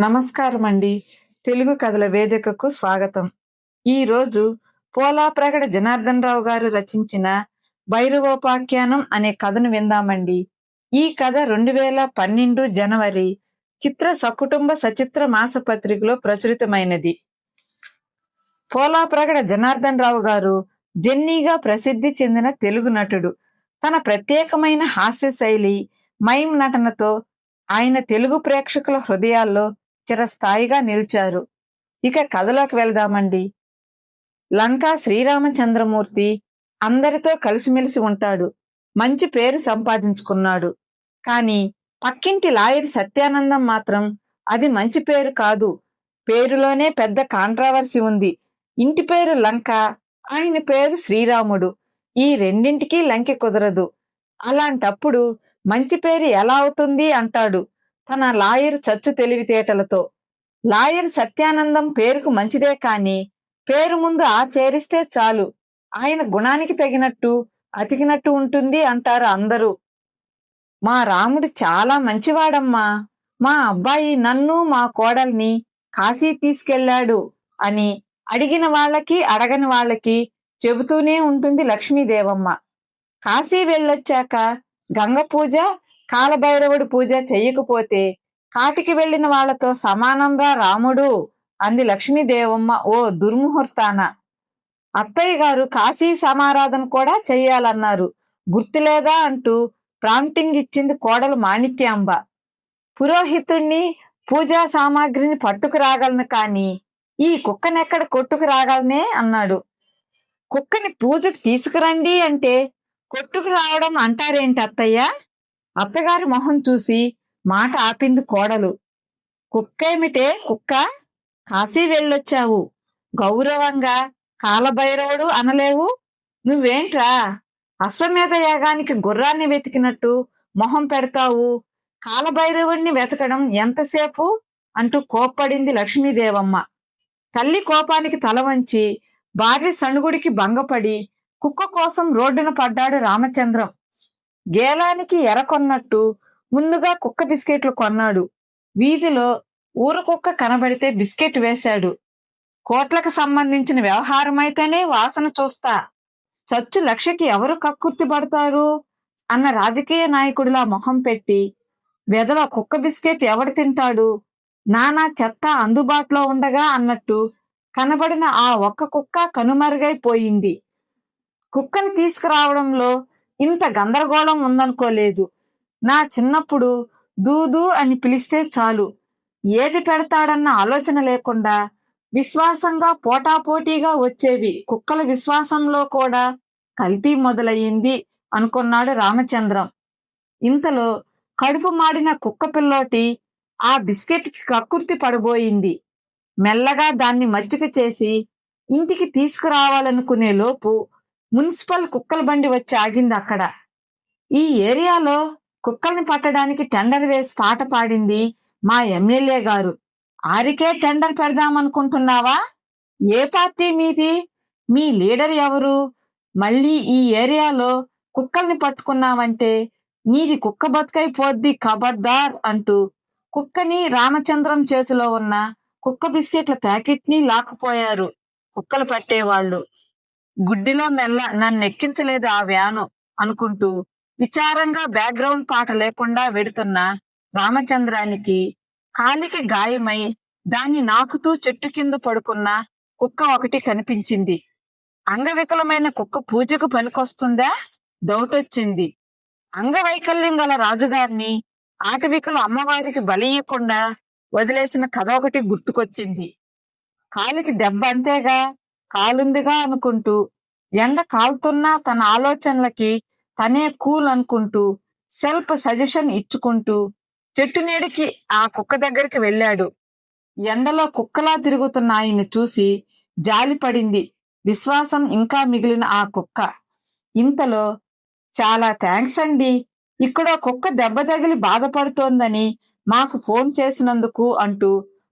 నమస్కారం అండి తెలుగు కథల వేదికకు స్వాగతం. ఈ రోజు పోలాప్రగడ జనార్దన్ రావు గారు రచించిన భైరవోపాఖ్యానం అనే కథను విందామండి. ఈ కథ రెండు వేల పన్నెండు జనవరి చిత్ర సకుటుంబ సచిత్ర మాసపత్రికలో ప్రచురితమైనది. పోలాప్రగడ జనార్దన్ రావు గారు జెన్నీగా ప్రసిద్ధి చెందిన తెలుగు నటుడు. తన ప్రత్యేకమైన హాస్య శైలి మైమ్ నటనతో ఆయన తెలుగు ప్రేక్షకుల హృదయాల్లో చిరస్థాయిగా నిలిచారు. ఇక కథలోకి వెళదామండి. లంకా శ్రీరామచంద్రమూర్తి అందరితో కలిసిమెలిసి ఉంటాడు. మంచి పేరు సంపాదించుకున్నాడు. కానీ పక్కింటి లాయర్ సత్యానందం మాత్రం అది మంచి పేరు కాదు. పేరులోనే పెద్ద కాంట్రావర్సీ ఉంది. ఇంటి పేరు లంక ఆయన పేరు శ్రీరాముడు. ఈ రెండింటికి లంకె కుదరదు. అలాంటప్పుడు మంచి పేరు ఎలా అవుతుంది అంటాడు. తన లాయర్ చచ్చు తెలివితేటలతో లాయర్ సత్యానందం పేరుకు మంచిదే కాని పేరు ముందు ఆ చేరిస్తే చాలు ఆయన గుణానికి తగినట్టు అతికినట్టు ఉంటుంది అంటారు అందరూ. మా రాముడు చాలా మంచివాడమ్మా మా అబ్బాయి నన్ను మా కోడల్ని కాశీ తీసుకెళ్ళాడు అని అడిగిన వాళ్ళకి అడగని వాళ్ళకి చెబుతూనే ఉంటుంది లక్ష్మీదేవమ్మ. కాశీ వెళ్ళొచ్చాక గంగ పూజ కాలభైరవుడు పూజ చెయ్యకపోతే కాటికి వెళ్ళిన వాళ్ళతో సమానంరా రాముడు అంది లక్ష్మీదేవమ్మ ఓ దుర్ముహూర్తాన. అత్తయ్య గారు కాశీ సమారాధన కూడా చెయ్యాలన్నారు. గుర్తులేదా అంటూ ప్రాంప్టింగ్ ఇచ్చింది కోడలు మాణిక్యాంబ. పురోహితుణ్ణి పూజా సామాగ్రిని పట్టుకు రాగలను కాని ఈ కుక్కనెక్కడ కొట్టుకు రాగలనే అన్నాడు. కుక్కని పూజకు తీసుకురండి అంటే కొట్టుకు రావడం అంటారేంటి అత్తయ్య? అత్తగారి మొహం చూసి మాట ఆపింది కోడలు. కుక్కేమిటే కుక్క? కాశీ వెళ్ళొచ్చావు. గౌరవంగా కాలభైరవుడు అనలేవు? నువ్వేంట్రా? అశ్వమేధ యాగానికి గుర్రాన్ని వెతికినట్టు మొహం పెడతావు. కాలభైరవుణ్ణి వెతకడం ఎంతసేపు? అంటూ కోప్పడింది లక్ష్మీదేవమ్మ. తల్లి కోపానికి తల వంచి భార్య సణుగుడికి భంగపడి కుక్క కోసం రోడ్డున పడ్డాడు రామచంద్రం. గేలానికి ఎర కొన్నట్టు ముందుగా కుక్క బిస్కెట్లు కొన్నాడు. వీధిలో ఊరు కుక్క కనబడితే బిస్కెట్ వేశాడు. కోట్లకు సంబంధించిన వ్యవహారమైతేనే వాసన చూస్తా. చచ్చు లక్షకి ఎవరు కక్కుర్తి పడతారు? అన్న రాజకీయ నాయకుడిలా మొహం పెట్టి వెదవ కుక్క బిస్కెట్ ఎవడు తింటాడు? నానా చెత్త అందుబాటులో ఉండగా అన్నట్టు కనబడిన ఆ ఒక్క కుక్క కనుమరుగైపోయింది. కుక్కని తీసుకురావడంలో ఇంత గందరగోళం ఉందనుకోలేదు. నా చిన్నప్పుడు దూదు అని పిలిస్తే చాలు. ఏది పెడతాడన్న ఆలోచన లేకుండా విశ్వాసంగా పోటాపోటీగా వచ్చేవి. కుక్కల విశ్వాసంలో కూడా కల్తీ మొదలయ్యింది అనుకున్నాడు రామచంద్రం. ఇంతలో కడుపు మాడిన కుక్క పిల్లోటి ఆ బిస్కెట్కి కక్కుర్తి పడబోయింది మెల్లగా దాన్ని మచ్చిక చేసి ఇంటికి తీసుకురావాలనుకునే లోపు మున్సిపల్ కుక్కల బండి వచ్చి ఆగింది అక్కడ. ఈ ఏరియాలో కుక్కల్ని పట్టడానికి టెండర్ వేసి పాట పాడింది మా ఎమ్మెల్యే గారు. ఆరికే టెండర్ పెడదామనుకుంటున్నావా ఏ పార్టీ మీది? మీ లీడర్ ఎవరు? మళ్ళీ ఈ ఏరియాలో కుక్కల్ని పట్టుకున్నావంటే నీది కుక్క బతుకైపోద్ది ఖబర్దార్ అంటూ కుక్కని రామచంద్రం చేతిలో ఉన్న కుక్క బిస్కెట్ల ప్యాకెట్ని లాక్కుపోయారు కుక్కలు పట్టేవాళ్ళు. గుడ్డిలో మెల్ల నన్ను ఎక్కించలేదు ఆ వ్యాను అనుకుంటూ విచారంగా బ్యాక్గ్రౌండ్ పాట లేకుండా వెడుతున్న రామచంద్రానికి కాలికి గాయమై దాన్ని నాకుతూ చెట్టు కింద పడుకున్న కుక్క ఒకటి కనిపించింది. అంగవికలమైన కుక్క పూజకు పనికొస్తుందా? డౌట్ వచ్చింది అంగవైకల్యం గల రాజుగారిని ఆటవికలు అమ్మవారికి బలియకుండా వదిలేసిన కథ ఒకటి గుర్తుకొచ్చింది. కాలికి దెబ్బ అంతేగా? కాలుందిగా అనుకుంటూ ఎండ కాలుతున్నా తన ఆలోచనలకి తనే కూల్ అనుకుంటూ సెల్ఫ్ సజెషన్ ఇచ్చుకుంటూ చెట్టు నీడికి ఆ కుక్క దగ్గరికి వెళ్ళాడు. ఎండలో కుక్కలా తిరుగుతున్న ఆయన్ని చూసి జాలిపడింది విశ్వాసం ఇంకా మిగిలిన ఆ కుక్క. ఇంతలో చాలా థ్యాంక్స్ అండి. ఇక్కడ కుక్క దెబ్బ తగిలి బాధపడుతోందని మాకు ఫోన్ చేసినందుకు అంటూ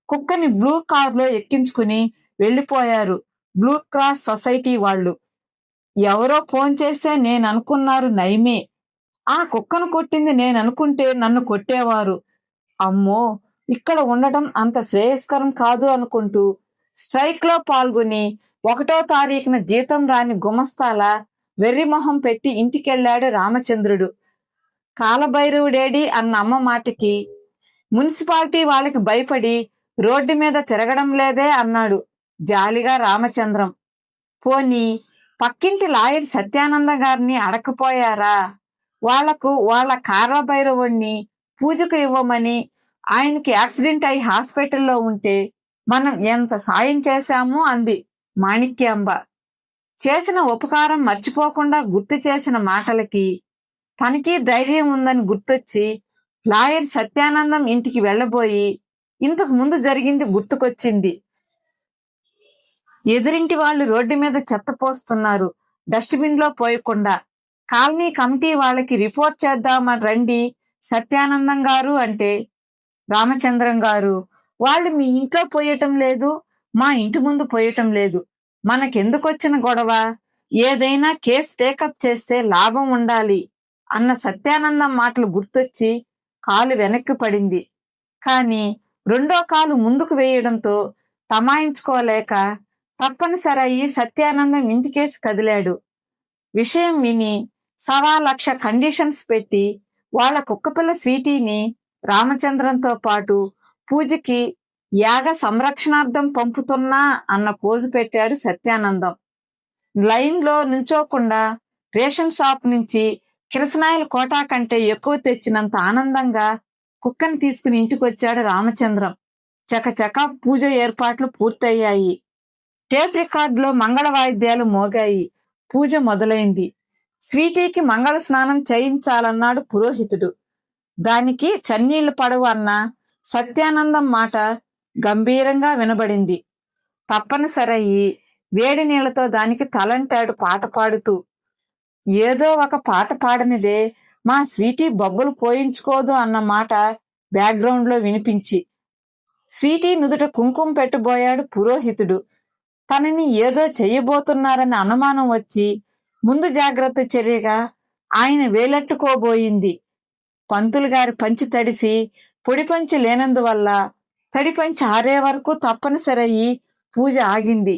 కుక్కని బ్లూ కార్లో ఎక్కించుకుని వెళ్ళిపోయారు. బ్లూ క్రాస్ సొసైటీ వాళ్ళు. ఎవరో ఫోన్ చేస్తే నేను అనుకున్నారు నయమే. ఆ కుక్కను కొట్టింది నేను అనుకుంటే నన్ను కొట్టేవారు. అమ్మో ఇక్కడ ఉండటం అంత శ్రేయస్కరం కాదు అనుకుంటూ స్ట్రైక్లో పాల్గొని ఒకటో తారీఖున జీతం రాని గుమస్తాల వెర్రిమొహం పెట్టి ఇంటికెళ్ళాడు రామచంద్రుడు. కాలభైరవుడేడి అన్న అమ్మ మాటకి మున్సిపాలిటీ వాళ్ళకి భయపడి రోడ్డు మీద తిరగడం లేదే అన్నాడు. జాలిగా రామచంద్రం. పోనీ పక్కింటి లాయర్ సత్యానంద గారిని అడకపోయారా వాళ్ళకు వాళ్ళ కాలభైరవుణ్ణి పూజకు ఇవ్వమని ఆయనకి యాక్సిడెంట్ అయి హాస్పిటల్లో ఉంటే మనం ఎంత సాయం చేశాము? అంది మాణిక్యాంబ. చేసిన ఉపకారం మర్చిపోకుండా గుర్తు చేసిన మాటలకి తనకి ధైర్యం ఉందని గుర్తొచ్చి లాయర్ సత్యానందం ఇంటికి వెళ్ళబోయి ఇంతకు ముందు జరిగింది గుర్తుకొచ్చింది. ఎదురింటి వాళ్ళు రోడ్డు మీద చెత్త పోస్తున్నారు. డస్ట్బిన్లో పోయకుండా. కాలనీ కమిటీ వాళ్ళకి రిపోర్ట్ చేద్దామని రండి. సత్యానందం గారు అంటే రామచంద్రం గారు వాళ్ళు మీ ఇంట్లో పోయటం లేదు మా ఇంటి ముందు పోయటం లేదు. మనకెందుకొచ్చిన గొడవ? ఏదైనా కేసు టేకప్ చేస్తే లాభం ఉండాలి అన్న సత్యానందం మాటలు గుర్తొచ్చి కాలు వెనక్కి పడింది. కానీ రెండో కాలు ముందుకు వేయడంతో తమాయించుకోలేక తప్పనిసరి సత్యానందం ఇంటికేసి కదిలాడు. విషయం విని సవా లక్ష కండిషన్స్ పెట్టి వాళ్ళ కుక్కపిల్ల స్వీటీని రామచంద్రంతో పాటు పూజకి యాగ సంరక్షణార్థం పంపుతున్నా అన్న పోజు పెట్టాడు సత్యానందం. లైన్లో నుంచోకుండా రేషన్ షాప్ నుంచి కిరసనాయల కోటా కంటే ఎక్కువ తెచ్చినంత ఆనందంగా కుక్కని తీసుకుని ఇంటికొచ్చాడు రామచంద్రం. చకచక పూజ ఏర్పాట్లు పూర్తయ్యాయి. టేప్ రికార్డులో మంగళ వాయిద్యాలు మోగాయి. పూజ మొదలైంది. స్వీటీకి మంగళ స్నానం చేయించాలన్నాడు పురోహితుడు. దానికి చన్నీళ్ళు పడవు అన్న. సత్యానందం మాట గంభీరంగా వినబడింది. తప్పనిసరయ్యి వేడి నీళ్ళతో దానికి తలంటాడు పాట పాడుతూ. ఏదో ఒక పాట పాడనిదే. మా స్వీటీ బొబ్బలు పోయించుకోదు అన్న మాట బ్యాక్గ్రౌండ్లో వినిపించి. స్వీటీ నుదుట కుంకుమ పెట్టబోయాడు పురోహితుడు. తనని ఏదో చేయబోతున్నారని అనుమానం వచ్చి ముందు జాగ్రత్త చర్యగా ఆయన వేలట్టుకోబోయింది. పంతులు గారి పంచి తడిసి పొడి పంచి లేనందువల్ల తడి పంచి ఆరే వరకు తప్పనిసరయ్యి పూజ ఆగింది.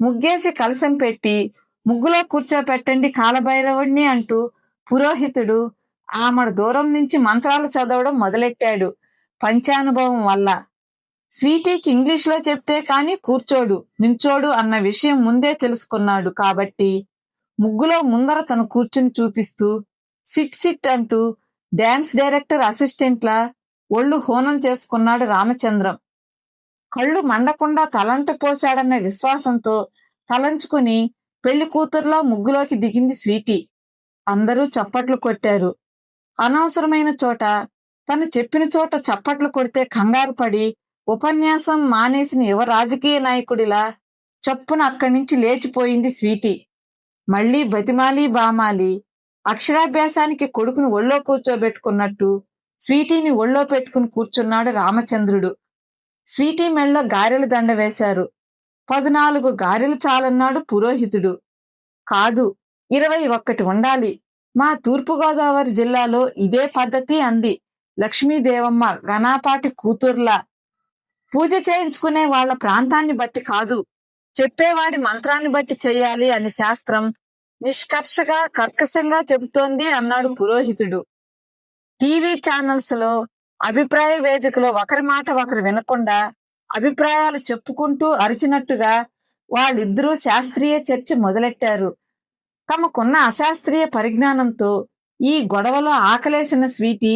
ముగ్గేసి కలసం పెట్టి ముగ్గులో కూర్చోపెట్టండి కాలభైరవుడిని అంటూ పురోహితుడు ఆమె దూరం నుంచి మంత్రాలు చదవడం మొదలెట్టాడు. పంచానుభవం వల్ల స్వీటీకి ఇంగ్లీష్లో చెప్తే కాని కూర్చోడు నించోడు అన్న విషయం ముందే తెలుసుకున్నాడు కాబట్టి ముగ్గులో ముందర తను కూర్చుని చూపిస్తూ సిట్ సిట్ అంటూ డ్యాన్స్ డైరెక్టర్ అసిస్టెంట్లా ఒళ్ళు హోనం చేసుకున్నాడు రామచంద్రం. కళ్ళు మండకుండా తలంట పోశాడన్న విశ్వాసంతో తలంచుకుని పెళ్ళి కూతురులో ముగ్గులోకి దిగింది స్వీటీ. అందరూ చప్పట్లు కొట్టారు. అనవసరమైన చోట తను చెప్పిన చోట చప్పట్లు కొడితే కంగారు పడి ఉపన్యాసం మానేసిన యువ రాజకీయ నాయకుడిలా చప్పున అక్కడి నుంచి లేచిపోయింది స్వీటీ. మళ్ళీ బతిమాలి బామాలి అక్షరాభ్యాసానికి కొడుకును ఒళ్ళో కూర్చోబెట్టుకున్నట్టు స్వీటీని ఒళ్ళో పెట్టుకుని కూర్చున్నాడు రామచంద్రుడు. స్వీటీ మెళ్ళో గారెల దండ వేశారు. పద్నాలుగు గారెలు చాలన్నాడు పురోహితుడు. కాదు ఇరవై ఒక్కటి ఉండాలి. మా తూర్పుగోదావరి జిల్లాలో ఇదే పద్ధతి అంది లక్ష్మీదేవమ్మ గణాపాటి కూతుర్లా పూజ చేయించుకునే వాళ్ళ ప్రాంతాన్ని బట్టి కాదు. చెప్పేవాడి మంత్రాన్ని బట్టి చేయాలి అని శాస్త్రం నిష్కర్షగా కర్కశంగా చెబుతోంది అన్నాడు పురోహితుడు. టీవీ ఛానల్స్లో అభిప్రాయ వేదికలో ఒకరి మాట ఒకరు వినకుండా అభిప్రాయాలు చెప్పుకుంటూ అరిచినట్టుగా వాళ్ళిద్దరూ శాస్త్రీయ చర్చ మొదలెట్టారు. తమకున్న అశాస్త్రీయ పరిజ్ఞానంతో ఈ గొడవలో ఆకలేసిన స్వీటీ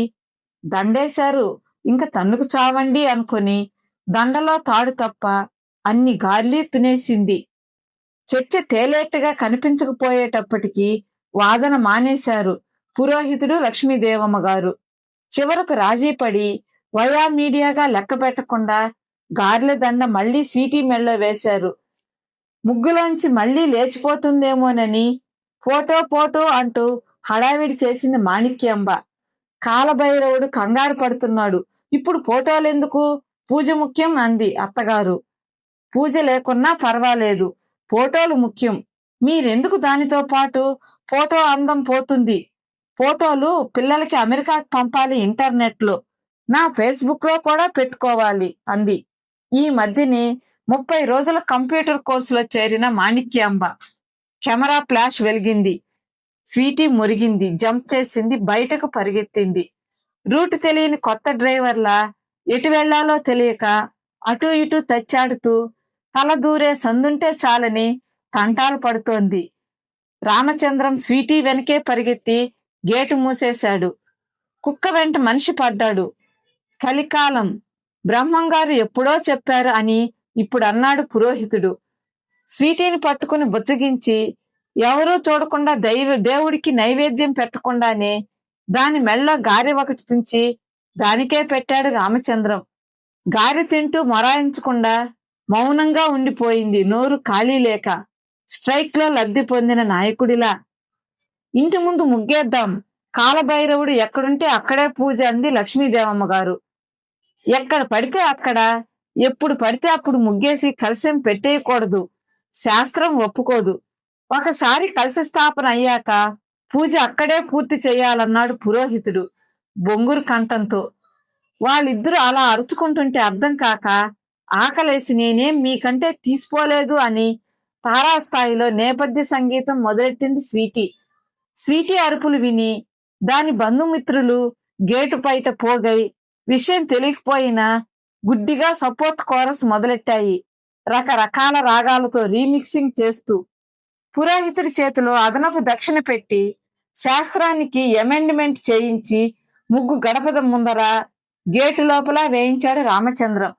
దండేశారు ఇంక తన్నుకు చావండి అనుకొని దండలో తాడు తప్ప అన్ని గాలి తినేసింది. చర్చ తేలేట్టుగా కనిపించకపోయేటప్పటికీ వాదన మానేశారు పురోహితుడు లక్ష్మీదేవమ్మ గారు చివరకు రాజీపడి వయా మీడియాగా లెక్క పెట్టకుండా గార్ల దండ మళ్ళీ సీటీ మెళ్ళో వేశారు. ముగ్గులోంచి మళ్ళీ లేచిపోతుందేమోనని ఫోటో ఫోటో అంటూ హడావిడి చేసింది మాణిక్యాంబ. కాలభైరవుడు కంగారు పడుతున్నాడు. ఇప్పుడు ఫోటోలెందుకు? పూజ ముఖ్యం అంది అత్తగారు. పూజ లేకున్నా పర్వాలేదు. ఫోటోలు ముఖ్యం. మీరెందుకు దానితో పాటు ఫోటో అందం పోతుంది? ఫోటోలు పిల్లలకి అమెరికాకి పంపాలి ఇంటర్నెట్లో. నా ఫేస్బుక్లో కూడా పెట్టుకోవాలి అంది. ఈ మధ్యనే ముప్పై రోజుల కంప్యూటర్ కోర్సులో చేరిన మాణిక్యాంబ. కెమెరా ఫ్లాష్ వెలిగింది. స్వీటీ మురిగింది. జంప్ చేసింది. బయటకు పరిగెత్తింది. రూట్ తెలియని కొత్త డ్రైవర్లా ఎటు వెళ్ళాలో తెలియక అటు ఇటు తచ్చాడుతూ తల దూరే సందుంటే చాలని తంటాలు పడుతోంది. రామచంద్రం స్వీటీ వెనకే పరిగెత్తి గేటు మూసేశాడు. కుక్క వెంట మనిషి పడ్డాడు. కలికాలం బ్రహ్మంగారు ఎప్పుడో చెప్పారు అని ఇప్పుడు అన్నాడు పురోహితుడు. స్వీటీని పట్టుకుని బుచ్చగించి ఎవరూ చూడకుండా దైవ దేవుడికి నైవేద్యం పెట్టకుండానే దాని మెళ్ళ గారె ఒకటి తుంచి దానికే పెట్టాడు రామచంద్రం. గారి తింటూ మొరాయించకుండా మౌనంగా ఉండిపోయింది నోరు ఖాళీ లేక స్ట్రైక్లో లబ్ధి పొందిన నాయకుడిలా. ఇంటి ముందు ముగ్గేద్దాం. కాలభైరవుడు ఎక్కడుంటే అక్కడే పూజ అంది లక్ష్మీదేవమ్మ గారు ఎక్కడ పడితే అక్కడ ఎప్పుడు పడితే అప్పుడు ముగ్గేసి కలశం పెట్టేయకూడదు. శాస్త్రం ఒప్పుకోదు. ఒకసారి కలశ స్థాపన అయ్యాక పూజ అక్కడే పూర్తి చేయాలన్నాడు పురోహితుడు. బొంగురు కంఠంతో వాళ్ళిద్దరూ అలా అరుచుకుంటుంటే అర్థం కాక ఆకలేసి నేనేం మీకంటే తీసుకోలేదు అని తారాస్థాయిలో నేపథ్య సంగీతం మొదలెట్టింది స్వీటీ. స్వీటీ అరుపులు విని దాని బంధుమిత్రులు గేటు బయట పోగై విషయం తెలియకపోయినా గుడ్డిగా సపోర్ట్ కోరస్ మొదలెట్టాయి. రకరకాల రాగాలతో రీమిక్సింగ్ చేస్తూ పురోహితుడి చేతిలో అదనపు దక్షిణ పెట్టి శాస్త్రానికి అమెండ్మెంట్ చేయించి ముగ్గు గడపద ముందర గేటు లోపల వేయించాడు రామచంద్రం.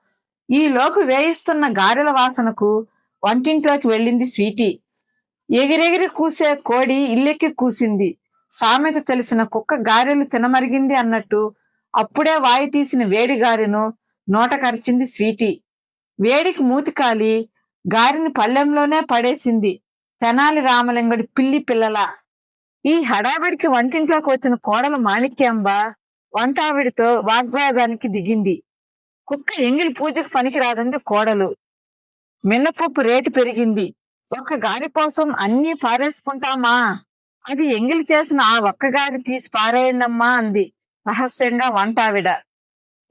ఈ లోపు వేయిస్తున్న గారెల వాసనకు వంటింట్లోకి వెళ్ళింది స్వీటీ. ఎగిరెగిరి కూసే కోడి ఇల్లెక్కి కూసింది. సామెత తెలిసిన కుక్క గారెలు తినమరిగింది అన్నట్టు అప్పుడే వాయి తీసిన వేడి గారెను నోట కరిచింది స్వీటీ. వేడికి మూతికాలి గారిని పళ్ళెంలోనే పడేసింది. తెనాలి రామలింగడి పిల్లి పిల్లల ఈ హడావిడికి వంటింట్లోకి వచ్చిన కోడలు మాణిక్యాంబ వంటావిడితో వాగ్వాదానికి దిగింది. కుక్క ఎంగిలి పూజకు పనికిరాదంది కోడలు. మిన్నపప్పు రేటు పెరిగింది. ఒక్క గారి కోసం అన్నీ పారేసుకుంటామా? అది ఎంగిలి చేసిన ఆ ఒక్క గారి తీసి పారేయండమ్మా అంది రహస్యంగా వంటావిడ.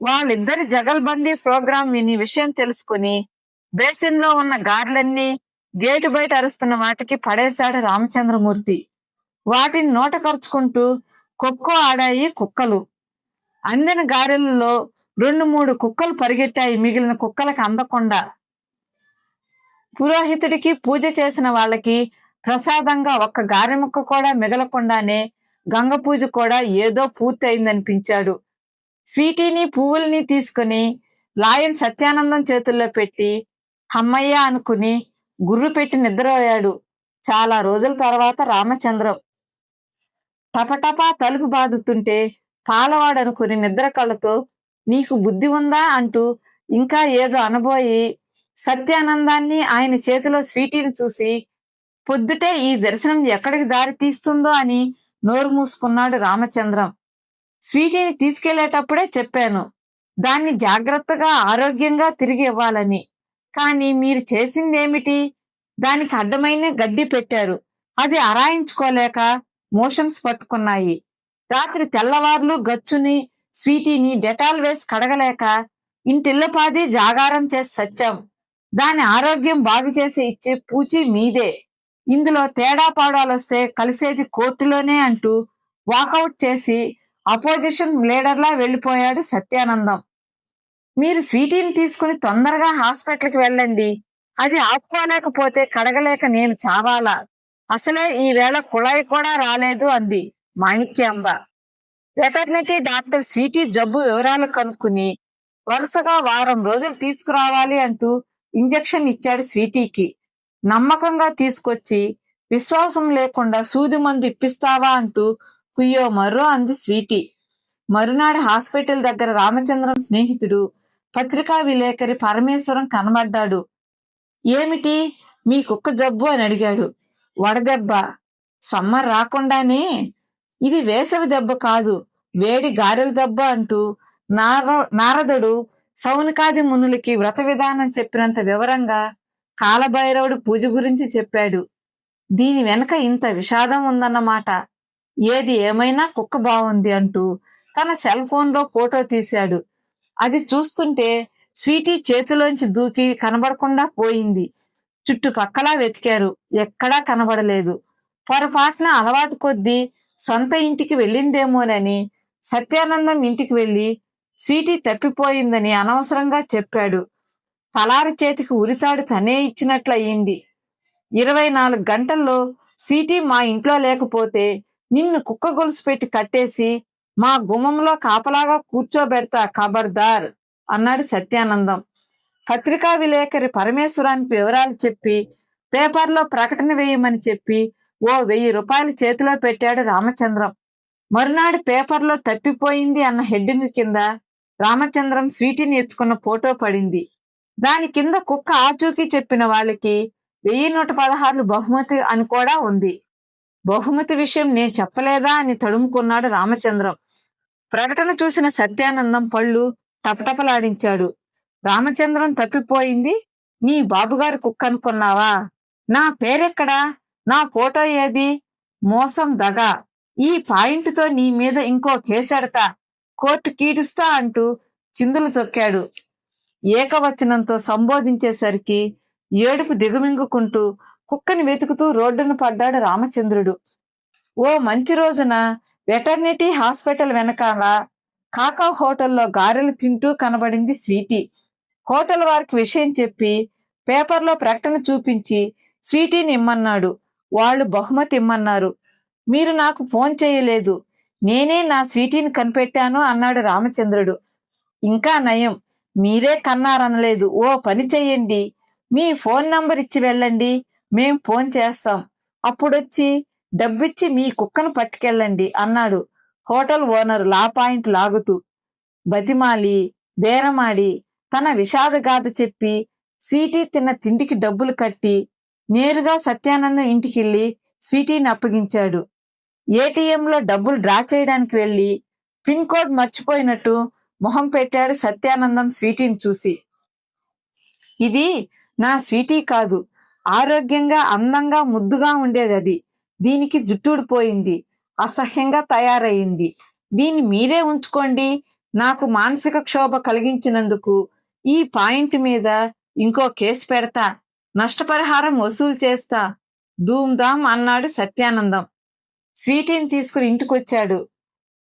వాళ్ళిద్దరి జగల్బందీ ప్రోగ్రాం విని విషయం తెలుసుకుని బేసిన్లో ఉన్న గార్లన్నీ గేటు బయట అరుస్తున్న వాటికి పడేశాడు రామచంద్రమూర్తి. వాటిని నోటకరుచుకుంటూ కుక్కో ఆడాయి కుక్కలు. అందిన గారెలలో రెండు మూడు కుక్కలు పరిగెట్టాయి మిగిలిన కుక్కలకి అందకుండా. పురోహితుడికి పూజ చేసిన వాళ్ళకి ప్రసాదంగా ఒక్క గారె ముక్క కూడా మిగలకుండానే గంగ పూజ కూడా ఏదో పూర్తి అయిందనిపించాడు స్వీటీని పువ్వుల్ని తీసుకుని లాయన్ సత్యానందం చేతుల్లో పెట్టి హమ్మయ్య అనుకుని గుర్రు పెట్టి నిద్రపోయాడు. చాలా రోజుల తర్వాత రామచంద్రం టపటపా తలుపు బాదుతుంటే పాలవాడనుకుని నిద్ర కళ్ళతో నీకు బుద్ధి ఉందా? అంటూ ఇంకా ఏదో అనబోయి సత్యానందాన్ని ఆయన చేతిలో స్వీటీని చూసి పొద్దుటే ఈ దర్శనం ఎక్కడికి దారి తీస్తుందో? అని నోరు మూసుకున్నాడు రామచంద్రం. స్వీటీని తీసుకెళ్ళేటప్పుడే చెప్పాను దాన్ని జాగ్రత్తగా ఆరోగ్యంగా తిరిగి ఇవ్వాలని. కానీ మీరు చేసిందేమిటి? దానికి అడ్డమైన గడ్డి పెట్టారు. అది అరాయించుకోలేక మోషన్స్ పట్టుకున్నాయి. రాత్రి తెల్లవార్లు గచ్చుని స్వీటీని డెటాల్ వేసి కడగలేక ఇంటిల్లపాది జాగారం చేసి సత్యం దాని ఆరోగ్యం బాగు చేసి ఇచ్చే పూచి మీదే. ఇందులో తేడా పాడాలొస్తే కలిసేది కోర్టులోనే అంటూ వాకౌట్ చేసి అపోజిషన్ లీడర్లా వెళ్ళిపోయాడు సత్యానందం. మీరు స్వీటీని తీసుకుని తొందరగా హాస్పిటల్కి వెళ్ళండి. అది ఆపుకోలేకపోతే కడగలేక నేను చావాలా? అసలే ఈవేళ కుళాయి కూడా రాలేదు అంది మాణిక్యాంబ. వెటర్నిటీ డాక్టర్ స్వీటీ జబ్బు వివరాలు కనుక్కుని వరుసగా వారం రోజులు తీసుకురావాలి అంటూ ఇంజెక్షన్ ఇచ్చాడు స్వీటీకి. నమ్మకంగా తీసుకొచ్చి విశ్వాసం లేకుండా సూది మందు ఇప్పిస్తావా అంటూ కుయ్యో మర్రో అంది స్వీటీ. మరునాడు హాస్పిటల్ దగ్గర రామచంద్రం స్నేహితుడు పత్రికా విలేకరి పరమేశ్వరం కనబడ్డాడు. ఏమిటి? మీ కుక్క జబ్బు అని అడిగాడు. వడదెబ్బ. సమ్మర్ రాకుండానే ఇది వేసవి దెబ్బ కాదు వేడి గారెల దెబ్బ అంటూ నార నారదుడు సౌనికాది మునులకి వ్రత విధానం చెప్పినంత వివరంగా కాలభైరవుడు పూజ గురించి చెప్పాడు. దీని వెనక ఇంత విషాదం ఉందన్నమాట. ఏది ఏమైనా కుక్క బాగుంది అంటూ తన సెల్ ఫోన్లో ఫోటో తీశాడు. అది చూస్తుంటే స్వీటీ చేతిలోంచి దూకి కనబడకుండా పోయింది. చుట్టుపక్కల వెతికారు. ఎక్కడా కనబడలేదు. పొరపాటున అలవాటు కొద్దీ సొంత ఇంటికి వెళ్ళిందేమోనని సత్యానందం ఇంటికి వెళ్ళి స్వీటీ తప్పిపోయిందని అనవసరంగా చెప్పాడు. తలారి చేతికి ఉరితాడు తనే ఇచ్చినట్లయింది. ఇరవై నాలుగు గంటల్లో స్వీటీ మా ఇంట్లో లేకపోతే నిన్ను కుక్క గొలుసు పెట్టి కట్టేసి మా గుమ్మంలో కాపలాగా కూర్చోబెడతా ఖబర్దార్ అన్నాడు సత్యానందం. పత్రికా విలేకరి పరమేశ్వరానికి వివరాలు చెప్పి పేపర్లో ప్రకటన వేయమని చెప్పి ఓ వెయ్యి రూపాయలు చేతిలో పెట్టాడు రామచంద్రం. మరునాడు పేపర్లో తప్పిపోయింది అన్న హెడ్డింగ్ కింద రామచంద్రం స్వీటీని ఎత్తుకున్న ఫోటో పడింది. దాని కింద కుక్క ఆచూకీ చెప్పిన వాళ్ళకి వెయ్యి నూట పదహారులు బహుమతి అని కూడా ఉంది. బహుమతి విషయం నేను చెప్పలేదా అని తడుముకున్నాడు రామచంద్రం. ప్రకటన చూసిన సత్యానందం పళ్ళు టపటపలాడించాడు. రామచంద్రం తప్పిపోయింది. నీ బాబుగారి కుక్క అనుకున్నావా? నా పేరెక్కడా? నా ఫోటో ఏది? మోసం దగ. ఈ పాయింట్తో నీ మీద ఇంకో కేసెడతా కోర్టు కీడుస్తా అంటూ చిందులు తొక్కాడు. ఏకవచనంతో సంబోధించేసరికి ఏడుపు దిగుమింగుకుంటూ కుక్కని వెతుకుతూ రోడ్డున పడ్డాడు రామచంద్రుడు. ఓ మంచి రోజున వెటర్నిటీ హాస్పిటల్ వెనకాల కాకా హోటల్లో గారెలు తింటూ కనబడింది స్వీటీ. హోటల్ వారికి విషయం చెప్పి పేపర్లో ప్రకటన చూపించి స్వీటీని ఇమ్మన్నాడు. వాళ్ళు బహుమతి ఇమ్మన్నారు. మీరు నాకు ఫోన్ చేయలేదు. నేనే నా స్వీటీని కనిపెట్టాను అన్నాడు రామచంద్రుడు. ఇంకా నయం. మీరే కన్నారనలేదు. ఓ పని చెయ్యండి. మీ ఫోన్ నంబర్ ఇచ్చి వెళ్ళండి. మేం ఫోన్ చేస్తాం. అప్పుడొచ్చి డబ్బిచ్చి మీ కుక్కను పట్టుకెళ్ళండి అన్నాడు హోటల్ ఓనర్ లా పాయింట్ లాగుతూ. బతిమాలి బేరమాడి తన విషాదగాథ చెప్పి స్వీటీ తిన్న తిండికి డబ్బులు కట్టి నేరుగా సత్యానందం ఇంటికెళ్ళి స్వీటీని అప్పగించాడు. ఏటీఎంలో డబ్బులు డ్రా చేయడానికి వెళ్ళి పిన్ కోడ్ మర్చిపోయినట్టు మొహం పెట్టాడు సత్యానందం స్వీటీని చూసి. ఇది నా స్వీటీ కాదు ఆరోగ్యంగా అందంగా ముద్దుగా ఉండేది అది. దీనికి జుట్టుడిపోయింది అసహ్యంగా తయారయ్యింది దీన్ని మీరే ఉంచుకోండి నాకు మానసిక క్షోభ కలిగించినందుకు ఈ పాయింట్ మీద ఇంకో కేసు పెడతా. నష్టపరిహారం వసూలు చేస్తా. ధూమ్ధామ్ అన్నాడు సత్యానందం. స్వీటీని తీసుకుని ఇంటికొచ్చాడు.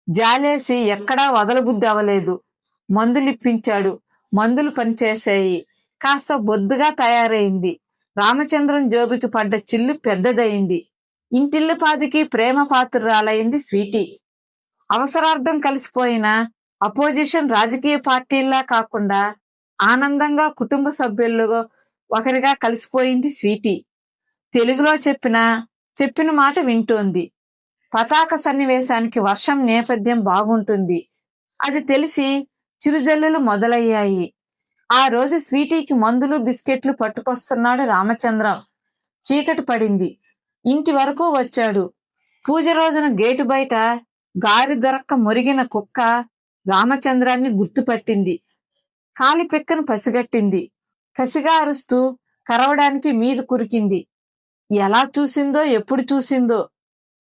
జాలేసి ఎక్కడా వదలబుద్ధి అవ్వలేదు. మందులిప్పించాడు మందులు పనిచేశాయి. కాస్త బొద్దుగా తయారైంది. రామచంద్రం జోబికి పడ్డ చిల్లు పెద్దదయింది. ఇంటిల్లిపాదికి ప్రేమ పాత్రురాలైంది స్వీటీ. అవసరార్థం కలిసిపోయిన అపోజిషన్ రాజకీయ పార్టీల్లా కాకుండా ఆనందంగా కుటుంబ సభ్యులుగా ఒకరిగా కలిసిపోయింది స్వీటీ. తెలుగులో చెప్పిన చెప్పిన మాట వింటోంది. పతాక సన్నివేశానికి వర్షం నేపథ్యం బాగుంటుంది. అది తెలిసి చిరుజల్లులు మొదలయ్యాయి. ఆ రోజు స్వీటీకి మందులు బిస్కెట్లు పట్టుకొస్తున్నాడు రామచంద్రం. చీకటి పడింది. ఇంటి వరకు వచ్చాడు. పూజ రోజున గేటు బయట గారి దొరక్క మురిగిన కుక్క రామచంద్రాన్ని గుర్తుపట్టింది. కాలిపెక్కను పసిగట్టింది. కసిగా అరుస్తూ కరవడానికి మీద కురికింది. ఎలా చూసిందో ఎప్పుడు చూసిందో.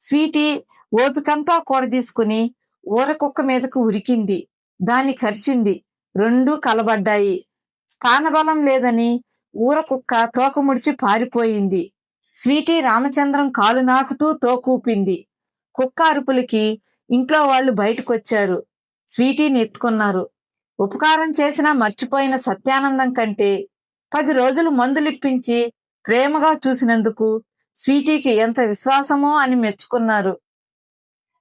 స్వీటీ ఓపికంతా కూడదీసుకుని ఊరకుక్క ఊర కుక్క మీదకు ఉరికింది. దాన్ని కరిచింది. రెండూ కలబడ్డాయి. స్థానబలం లేదని ఊర కుక్క పారిపోయింది. స్వీటీ రామచంద్రం కాలు నాకుతూ తోకూపింది. కుక్క అరుపులకి ఇంట్లో వాళ్ళు బయటకొచ్చారు. స్వీటీని ఎత్తుకున్నారు. ఉపకారం చేసినా మర్చిపోయిన సత్యానందం కంటే పది రోజులు మందులిప్పించి ప్రేమగా చూసినందుకు స్వీటీకి ఎంత విశ్వాసమో అని మెచ్చుకున్నారు.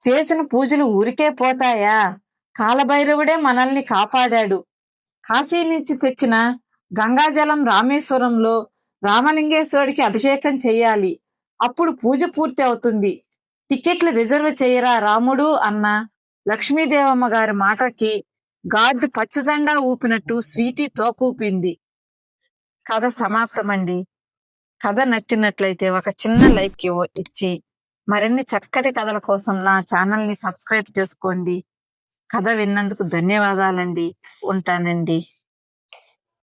చేసిన పూజలు ఊరికే పోతాయా? కాలభైరవుడే మనల్ని కాపాడాడు. కాశీ నుంచి తెచ్చిన గంగాజలం రామేశ్వరంలో రామలింగేశ్వరుడికి అభిషేకం చెయ్యాలి. అప్పుడు పూజ పూర్తి అవుతుంది. టికెట్లు రిజర్వ్ చేయరా రాముడు? అన్న లక్ష్మీదేవమ్మ గారి మాటకి గార్డు పచ్చజెండా ఊపినట్టు స్వీటీ తోకూపింది కథ సమాప్తమండి. కథ నచ్చినట్లయితే ఒక చిన్న లైక్ ఇచ్చి మరిన్ని చక్కటి కథల కోసం నా ఛానల్ని సబ్స్క్రైబ్ చేసుకోండి. కథ విన్నందుకు ధన్యవాదాలండి. ఉంటానండి.